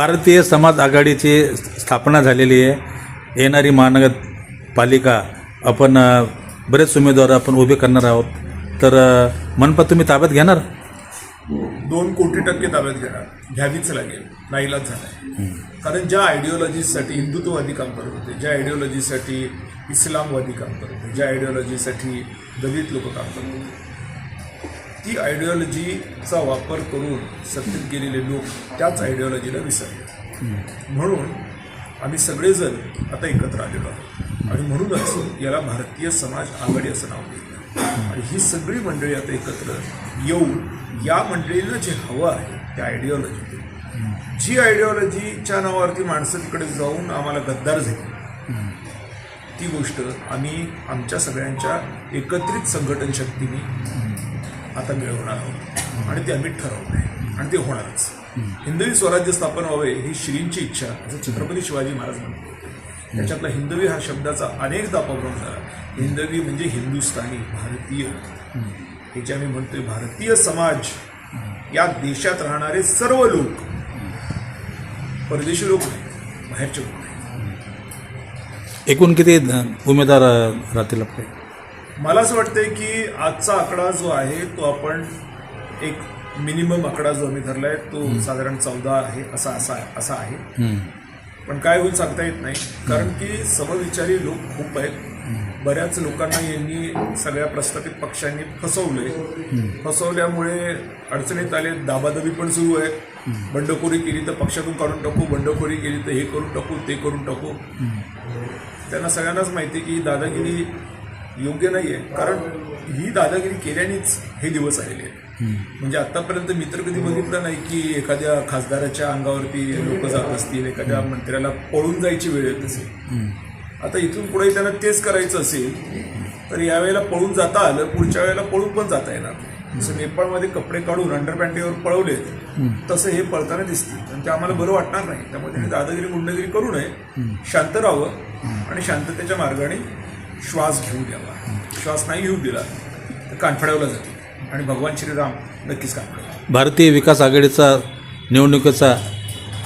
भारतीय समाज आघाडीची स्थापना झालेली आहे. येणारी महानगरपालिका आपण बरेच उमेदवार आपण उभे करणार आहोत. तर मनपा तुम्ही ताब्यात घेणार? दोन कोटी टक्के ताब्यात घेणार. घ्यावीच लागेल. नाईलाज झालाय कारण ज्या आयडिओलॉजीसाठी हिंदुत्ववादी काम करत होते ज्या आयडिओलॉजीसाठी इस्लामवादी काम करत होते ज्या आयडिओलॉजीसाठी दलित लोक काम करत होते ती आयडिओलॉजीचा वापर करून सत्तेत गेलेले लोक त्याच आयडिओलॉजीला विसरले. म्हणून आम्ही सगळेजण आता एकत्र आलेलो आहोत. आणि म्हणूनच याला भारतीय समाज आघाडी असं नाव दिलं आणि ही सगळी मंडळी आता एकत्र येऊन या मंडळीला जे हवं आहे त्या आयडिओलॉजी जी आयडिओलॉजीच्या नावावरती माणसं तिकडे जाऊन आम्हाला गद्दार झाली ती गोष्ट आम्ही आमच्या सगळ्यांच्या एकत्रित संघटन शक्तीने आता मिळवणार आहोत आणि ते आम्ही ठरवलं. आहे आणि ते होणारच. हिंदवी स्वराज्य स्थापन व्हावे ही श्रींची इच्छा असं छत्रपती शिवाजी महाराज म्हणत त्याच्यातला हिंदवी हा शब्दाचा अनेकदा अपभ्रम झाला. हिंदवी म्हणजे हिंदुस्थानी भारतीय. हे जे आम्ही म्हणतोय भारतीय समाज या देशात राहणारे सर्व लोक परदेशी लोक नाही बाहेरचे लोक नाही एकूण किती उमेदवार राहतील आपले? मला असं वाटतंय की आजचा आकडा जो आहे तो आपण एक मिनिमम आकडा जो आम्ही धरलाय तो साधारण चौदा आहे असा असा असा आहे. पण काय होईल सांगता येत नाही. कारण की समविचारी लोक खूप आहेत. बऱ्याच लोकांना यांनी सगळ्या प्रस्थापित पक्षांनी फसवलंय. फसवल्यामुळे अडचणीत आले दाबादबी पण सुरू आहे. बंडखोरी केली तर पक्षातून काढून टाकू बंडखोरी केली तर हे करून टाकू ते करून टाकू. त्यांना सगळ्यांनाच माहिती आहे की दादागिरी योग्य नाही आहे कारण ही दादागिरी केल्यानेच हे दिवस आलेले आहेत. म्हणजे आतापर्यंत मी तर कधी बघितलं नाही की एखाद्या खासदाराच्या अंगावरती लोक जात असतील एखाद्या मंत्र्याला पळून जायची वेळ येत असेल. आता इथून पुढे त्यांना तेच करायचं असेल तर यावेळेला पळून जाता आलं पुढच्या वेळेला पळून पण जाता येणार. जसं नेपाळमध्ये कपडे काढून अंडरपॅन्टीवर पळवलेत तसं हे पळताना दिसतील. आणि ते आम्हाला बरं वाटणार नाही. त्यामुळे त्यांनी दादागिरी गुंडगिरी करू नये. शांत राहावं आणि शांततेच्या मार्गाने श्वास घेऊ द्यावा श्वास नाही घेऊ दिला तर कानफडावला जाते. आणि भगवान श्रीराम नक्कीच कानफडावला भारतीय विकास आघाडीचा निवडणुकीचा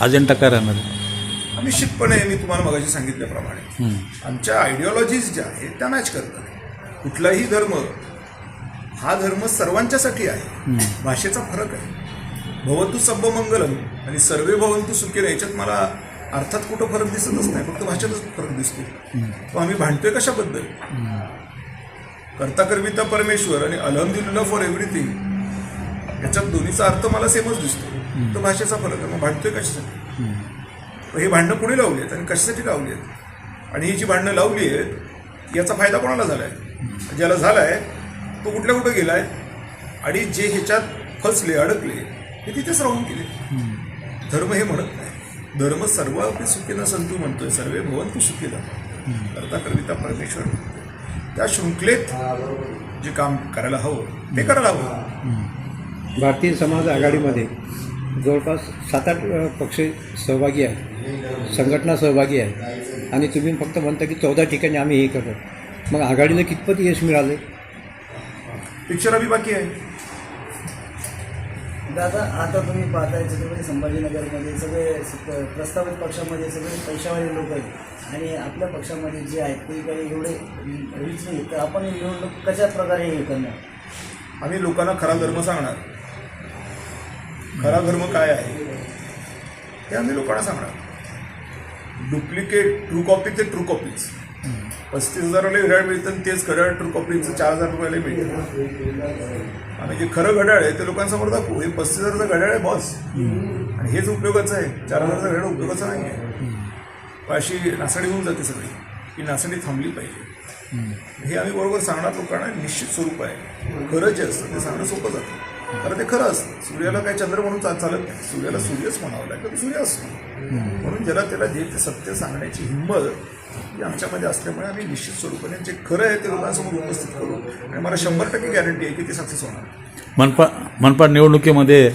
अजेंडा काय राहणार? निश्चितपणे मी तुम्हाला मगाशी सांगितल्याप्रमाणे आमच्या आयडिओलॉजीज ज्या आहेत त्या मॅच करतात. कुठलाही धर्म हा धर्म सर्वांच्यासाठी आहे. भाषेचा फरक आहे. भवतु सब्ब मंगलम आणि सर्वे भवंतु सुखी याच्यात मला अर्थात कुठं फरक दिसतच नाही फक्त भाषेतच फरक दिसतो. तो आम्ही भांडतोय कशाबद्दल? करता करविता परमेश्वर आणि अलहमदिल्ला फॉर एव्हरीथिंग याच्यात दोन्हीचा अर्थ मला सेमच दिसतो. तो भाषेचा फरक आहे मग भांडतोय कशासाठी? हे भांडणं कुणी लावली आहेत आणि कशासाठी लावली आहेत? आणि ही जी भांडणं लावली आहेत याचा फायदा कोणाला झाला आहे ज्याला झाला आहे तो कुठल्या कुठं गेला आहे आणि जे ह्याच्यात फसले अडकले हे तिथेच राहून गेले. धर्म हे म्हणत नाही. धर्म सर्व आपली सुखीनं संतू म्हणतोय सर्वे भवंतु सुखीला. करता करविता परमेश्वर. त्या शृंखलेत जे काम करायला हवं ते करायला हवं. भारतीय समाज आघाडीमध्ये जवळपास सात आठ पक्ष सहभागी आहेत. संघटना सहभागी आहेत. आणि तुम्ही फक्त म्हणता की चौदा ठिकाणी आम्ही हे करतो. मग आघाडीला कितपत यश मिळाले पिक्चर अभि बाकी आहे. दादा आता तुम्ही पाहताय छत्रपती संभाजीनगरमध्ये सगळे प्रस्तावित पक्षामध्ये सगळे पैशावाले लोक आहेत. आणि आपल्या पक्षामध्ये जे आहेत ते काही एवढे रीच नाही तर आपण निवडणूक कशा प्रकारे हे करणार? आम्ही लोकांना खरा धर्म सांगणार. खरा धर्म काय आहे? ते आम्ही लोकांना सांगणार. डुप्लिकेट ट्रू कॉपी ते ट्रू कॉपीज पस्तीस हजाराला घड्याळ मिळतं आणि तेच घड्याळ ट्रू कॉपीचं चार हजार रुपयाला मिळतं. आम्ही जे खरं घड्याळ आहे ते लोकांसमोर दाखवू. हे पस्तीस हजाराचं घड्याळ आहे बॉस आणि हेच उपयोगाचं आहे. चार हजाराचं घड्याळ उपयोगाचं नाही आहे अशी नासाडी होऊन जाते सगळी. ही नासाडी थांबली पाहिजे. हे आम्ही बरोबर सांगणार लोकांना निश्चित स्वरूप आहे. खरं जे असतं ते सांगणं सोपं जातं. कारण ते खरं असतं सूर्याला काय चंद्र म्हणून चालत नाही. सूर्याला सूर्यच म्हणावं लागतं तो सूर्य असतो. म्हणून ज्याला त्याला जे ते सत्य सांगण्याची हिंमत ही आमच्यामध्ये असल्यामुळे आम्ही निश्चित स्वरूपाने जे खरं आहे ते लोकांसमोर उपस्थित करू. आणि मला शंभर टक्के गॅरंटी आहे की ते सक्सेस होणार. मनपा मनपा निवडणुकीमध्ये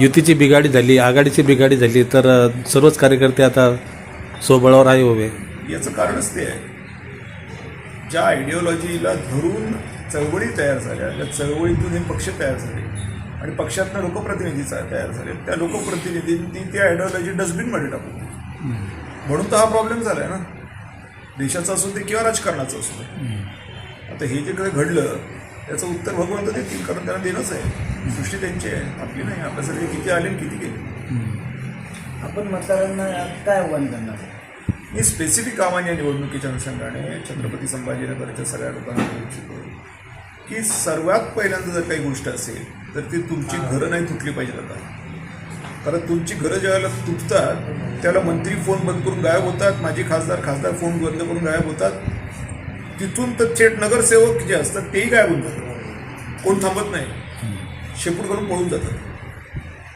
युतीची बिघाडी झाली आघाडीची बिघाडी झाली तर सर्वच कार्यकर्ते आता सोबळावर आहे उभे. याचं कारणच ते आहे. ज्या आयडिओलॉजीला धरून चळवळी तयार झाल्या. त्या चळवळीतून हे पक्ष तयार झाले. आणि पक्षातनं लोकप्रतिनिधी तयार झाले. त्या लोकप्रतिनिधींनी ती आयडिओलॉजी डस्टबिनमध्ये टाकून. म्हणून तर हा प्रॉब्लेम झालाय ना. देशाचा असू दे किंवा राजकारणाचा असू दे. आता हे जे काही घडलं त्याचं उत्तर भगवंत देतील कारण त्यांना देणंच आहे. सृष्टी त्यांची आहे. आपली नाही. आपल्यासाठी किती आले आणि किती गेले. आपण मतदारांना काय आव्हान करणार? मी स्पेसिफिक या निवडणुकीच्या अनुषंगाने छत्रपती संभाजीनगरच्या सगळ्या लोकांना इच्छितो. की सर्वात पहिल्यांदा जर काही गोष्ट असेल तर ती तुमची घरं नाही तुटली पाहिजेत आता. कारण तुमची घरं ज्यावेळेला तुटतात त्याला मंत्री फोन बंद करून गायब होतात माझी खासदार खासदार फोन बंद करून गायब होतात. तिथून तर थेट नगरसेवक जे असतात तेही गायब होऊन जातात. कोण थांबत नाही. शेपूट करून पळून जातात.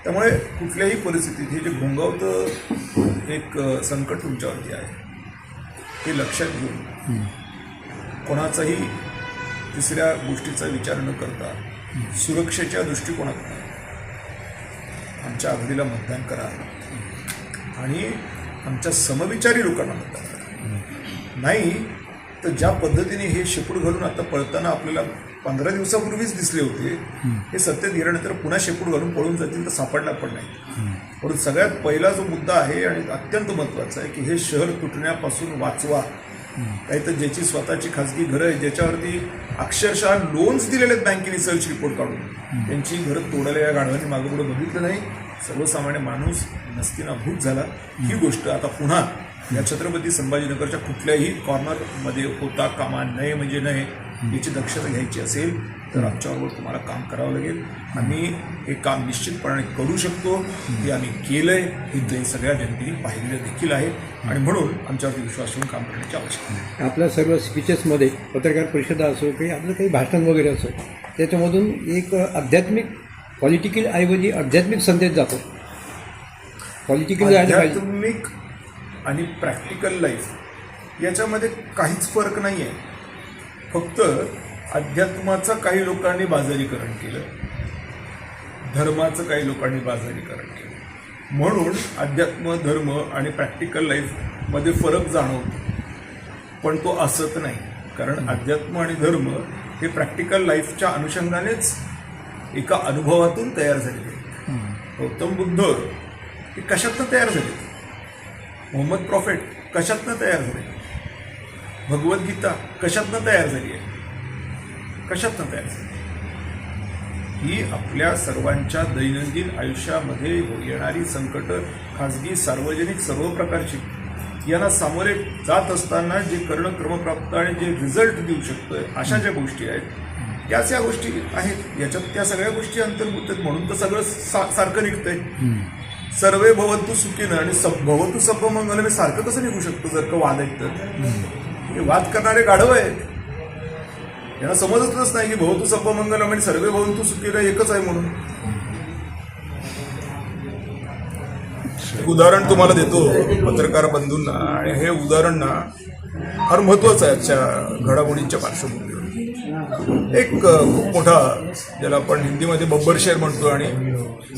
त्यामुळे कुठल्याही परिस्थितीत हे जे घोंगावतं एक संकट तुमच्यावरती आहे. हे लक्षात घेऊन कोणाचाही तिसऱ्या गोष्टीचा विचार न करता सुरक्षेच्या दृष्टिकोनातून आमच्या आघाडीला मतदान करा. आणि आमच्या समविचारी लोकांना मतदान करा. नाही तर ज्या पद्धतीने हे शेपूट घालून आता पळताना आपल्याला पंधरा दिवसापूर्वीच दिसले होते हे सत्तेत गेल्यानंतर पुन्हा शेपूट घालून पळून जातील तर सापडणार पण नाही. म्हणून सगळ्यात पहिला जो मुद्दा आहे आणि अत्यंत महत्त्वाचा आहे की हे शहर तुटण्यापासून वाचवा. काही तर ज्याची स्वतःची खाजगी घरं आहे ज्याच्यावरती अक्षरशः लोन्स दिलेले आहेत बँकेने सर्च रिपोर्ट काढून. त्यांची घरं तोडायला या गाढवांनी मागं पुढे बघितलं नाही. सर्वसामान्य माणूस नसतीनाभूत झाला. ही गोष्ट आता पुन्हा या छत्रपती संभाजीनगरच्या कुठल्याही कॉर्नरमध्ये होता कामा नये म्हणजे नये. याची दक्षता घ्यायची असेल तर आमच्याबरोबर तुम्हाला काम करावं लागेल. आम्ही हे काम निश्चितपणे करू शकतो. हे आम्ही केलंय. हे जे सगळ्या जनतेने पाहिलेलं देखील आहे. आणि म्हणून आमच्यावरती विश्वास ठेवून काम करण्याची आवश्यकता आहे आपल्या सर्व स्पीचेसमध्ये पत्रकार परिषदा असो काही आपलं काही भाषण वगैरे असो त्याच्यामधून एक आध्यात्मिक पॉलिटिकल ऐवजी आध्यात्मिक संदेश जातो. पॉलिटिकल आध्यात्मिक आणि प्रॅक्टिकल लाईफ याच्यामध्ये काहीच फरक नाही आहे फक्त अध्यात्माचं काही लोकांनी बाजारीकरण केलं. धर्माचं काही लोकांनी बाजारीकरण केलं. म्हणून अध्यात्म धर्म आणि प्रॅक्टिकल लाईफमध्ये फरक जाणवतो. पण तो असत नाही. कारण अध्यात्म आणि धर्म हे प्रॅक्टिकल लाईफच्या अनुषंगानेच एका अनुभवातून तयार झालेले आहेत. गौतम बुद्ध हे कशातनं तयार झाले? मोहम्मद प्रॉफेट कशातनं तयार झाले? भगवद्गीता कशातनं तयार झाली आहे? कशातनं तयार झाली ही आपल्या सर्वांच्या दैनंदिन आयुष्यामध्ये येणारी संकट खाजगी सार्वजनिक सर्व प्रकारची यांना सामोरे जात असताना जे करणं क्रमप्राप्त आणि जे रिझल्ट देऊ शकतोय अशा ज्या गोष्टी आहेत त्याच या गोष्टी आहेत. याच्यात त्या सगळ्या गोष्टी अंतर्भूत आहेत. म्हणून तर सगळं सा- सारखं निघतंय. सर्वे भवंतु सुखीनं आणि सब भवतु सप्प मंगल मी सारखं कसं निघू शकतो जर का वाद आहेत तर. हे वाद करणारे गाढव आहेत. यांना समजतच नाही की भवतू सप्प आणि सर्वे भवंतू सुखीला एकच आहे म्हणून. एक उदाहरण तुम्हाला देतो पत्रकार बंधूंना. आणि हे उदाहरण ना फार महत्वाचं आहे आजच्या घडामोडींच्या पार्श्वभूमीवर. एक खूप मोठा ज्याला आपण हिंदीमध्ये बब्बर शेर म्हणतो आणि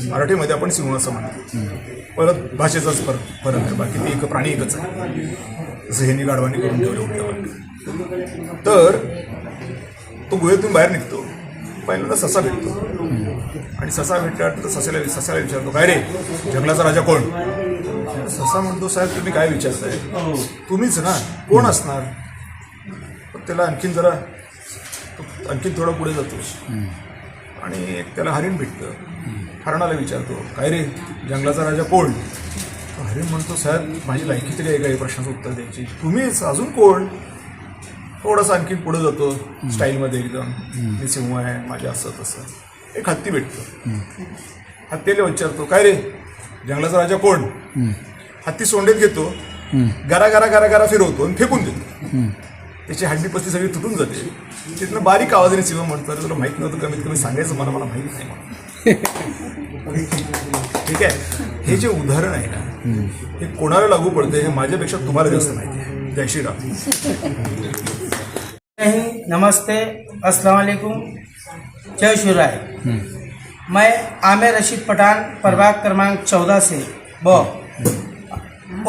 मराठीमध्ये आपण सिंहासन म्हणतो. परत भाषेचाच फरक फरक आहे. बाकी ते एक प्राणी एकच आहे. जसं ह्यांनी गाढवानी करून ठेवलं होतं तर तो गुहेतून बाहेर निघतो. पहिल्यांदा ससा भेटतो. आणि ससा भेटल्यानंतर ससाला ससाला विचारतो काय रे जंगलाचा राजा कोण? ससा म्हणतो साहेब तुम्ही काय विचारताय? तुम्हीच ना कोण असणार? पण त्याला आणखीन जरा तो आणखीन थोडा पुढे जातो. आणि त्याला हरिण भेटतं. हरणाला विचारतो काय रे जंगलाचा राजा कोण? हरिण म्हणतो साहेब माझी लायकी तरी आहे का? या प्रश्नाचं उत्तर द्यायची. तुम्हीच अजून कोण? थोडंसं आणखीन पुढे जातो स्टाईलमध्ये एकदम. मी सिंह आहे माझ्या असं तसं. एक हत्ती भेटतो. हत्तीला विचारतो काय रे जंगलाचा राजा कोण? हत्ती सोंडेत घेतो. गरा गरा गरा गरा फिरवतो आणि फेकून देतो. त्याची हड्डी पस्ती सगळी तुटून जाते. तिथनं बारीक आवाजाने सिंह म्हणतो "अरे तुला माहीत नव्हतं कमीत कमी सांगायचं मला मला माहीत नाही म्हणून. ठीक आहे. हे जे उदाहरण आहे ना हे कोणाला लागू पडते हे माझ्यापेक्षा तुम्हाला जास्त माहिती आहे. जय श्रीराम. नमस्ते अस्सलाम वालेकुम. जय शिवराय. मैं आमिर रशीद पठान प्रभाग क्रमांक चौदह से ब.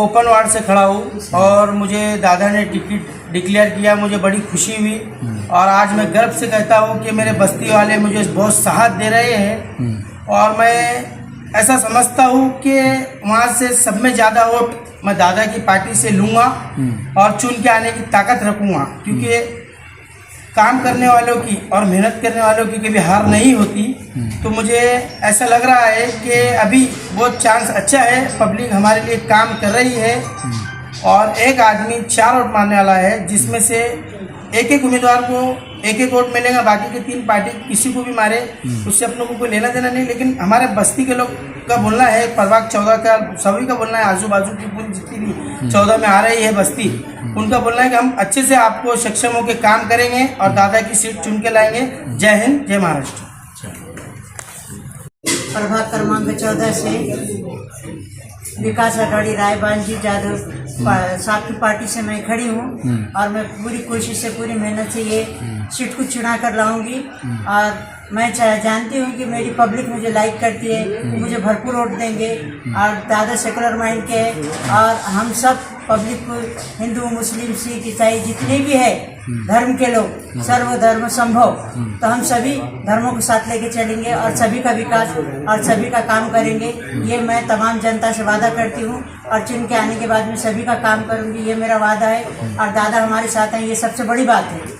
ओपन वार्ड से खड़ा हूँ और मुझे दादा ने टिकट डिक्लेयर किया मुझे बड़ी खुशी हुई। और आज मैं गर्व से कहता हूँ कि मेरे बस्ती वाले मुझे बहुत साहस दे रहे हैं। और मैं ऐसा समझता हूँ कि वहाँ से सब में ज़्यादा वोट मैं दादा की पार्टी से लूँगा और चुन के आने की ताकत रखूँगा क्योंकि काम करने वालों की और मेहनत करने वालों की कभी हार नहीं होती। तो मुझे ऐसा लग रहा है कि अभी बहुत चांस अच्छा है। पब्लिक हमारे लिए काम कर रही है। और एक आदमी चार वोट मारने वाला है, जिसमें से एक एक उम्मीदवार को एक एक वोट मिलेगा, बाकी के तीन पार्टी किसी को भी मारे, उससे अपनों को कोई लेना देना नहीं। लेकिन हमारे बस्ती के लोग का बोलना है, प्रभाग चौदह का, सभी का बोलना है आजू बाजू की पूरी जितनी भी चौदह में आ रही है बस्ती उनका बोलना है कि हम अच्छे से आपको सक्षम होकर काम करेंगे और दादा की सीट चुन के लाएँगे। जय हिंद जय महाराष्ट्र। प्रभाग क्रमांक चौदह से विकास अघाड़ी रायबानजी जाधव पा- साथ की पार्टी से मैं खड़ी हूँ और मैं पूरी कोशिश से पूरी मेहनत से ये सीट को चुना कर लाऊँगी। और मैं जानती हूँ कि मेरी पब्लिक मुझे लाइक करती है मुझे भरपूर वोट देंगे। और दादा सेकुलर माइंड के और हम सब पब्लिक को हिंदू मुस्लिम सिख ईसाई जितने भी है धर्म के लोग सर्वधर्म संभव तो हम सभी धर्मों के साथ लेके चलेंगे और सभी का विकास और सभी का काम करेंगे। ये मैं तमाम जनता से वादा करती हूँ और चुन के आने के बाद में सभी का काम करूँगी ये मेरा वादा है। और दादा हमारे साथ हैं ये सबसे बड़ी बात है।